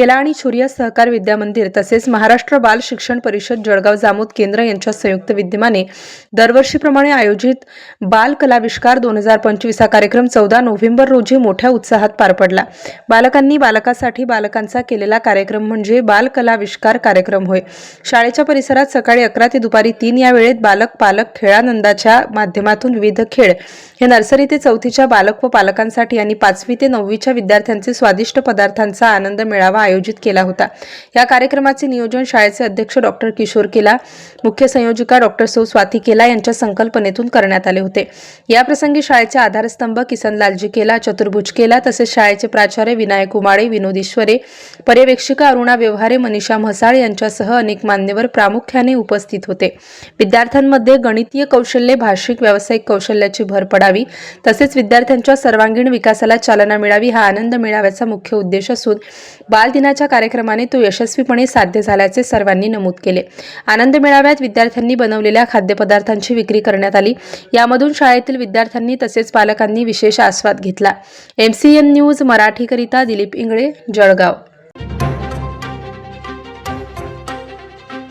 केला आणि छुरिया सहकार विद्यामंदिर तसेच महाराष्ट्र बाल शिक्षण परिषद जळगाव जामोद केंद्र यांच्या संयुक्त विद्यमाने दरवर्षीप्रमाणे आयोजित बाल कलाविष्कार दोन हजार पंचवीस हा कार्यक्रम चौदा नोव्हेंबर रोजी मोठ्या उत्साहात पार पडला. बालकांनी बालकासाठी बालकांचा केलेला कार्यक्रम म्हणजे बाल कलाविष्कार कार्यक्रम होय. शाळेच्या परिसरात सकाळी अकरा ते दुपारी तीन या वेळेत बालक पालक खेळानंदाच्या माध्यमातून विविध खेळ हे नर्सरी ते चौथीच्या बालक व पालकांसाठी आणि पाचवी ते नववीच्या विद्यार्थ्यांचे स्वादिष्ट पदार्थांचा आनंद मिळावा आयोजित केला होता. या कार्यक्रमाचे नियोजन शाळेचे अध्यक्ष डॉक्टर किशोर केला मुख्य संयोजिका डॉक्टर सौ स्वाती केला यांच्या संकल्पनेतून करण्यात आले होते. याप्रसंगी शाळेचे आधारस्तंभ किसनलालजी केला चतुर्भुज केला तसेच शाळेचे प्राचार्य विनायक उमाळे विनोद ईश्वरे पर्यवेक्षिका अरुणा व्यवहारे मनीषा म्हसाळ यांच्यासह अनेक मान्यवर प्रामुख्याने उपस्थित होते. विद्यार्थ्यांमध्ये गणितीय कौशल्ये भाषिक व्यावसायिक कौशल्याची भर पडावी तसेच विद्यार्थ्यांच्या सर्वांगीण विकासाला चालना मिळावी हा आनंद मिळाव्याचा मुख्य उद्देश असून बाल दिनाच्या कार्यक्रमाने तो यशस्वीपणे साध्य झाल्याचे सर्वांनी नमूद केले. आनंद मेळाव्यात विद्यार्थ्यांनी बनवलेल्या खाद्यपदार्थांची विक्री करण्यात आली. यामधून शाळेतील विद्यार्थ्यांनी तसेच पालकांनी विशेष आस्वाद घेतला. एम सी एन न्यूज मराठीकरिता दिलीप इंगळे जळगाव.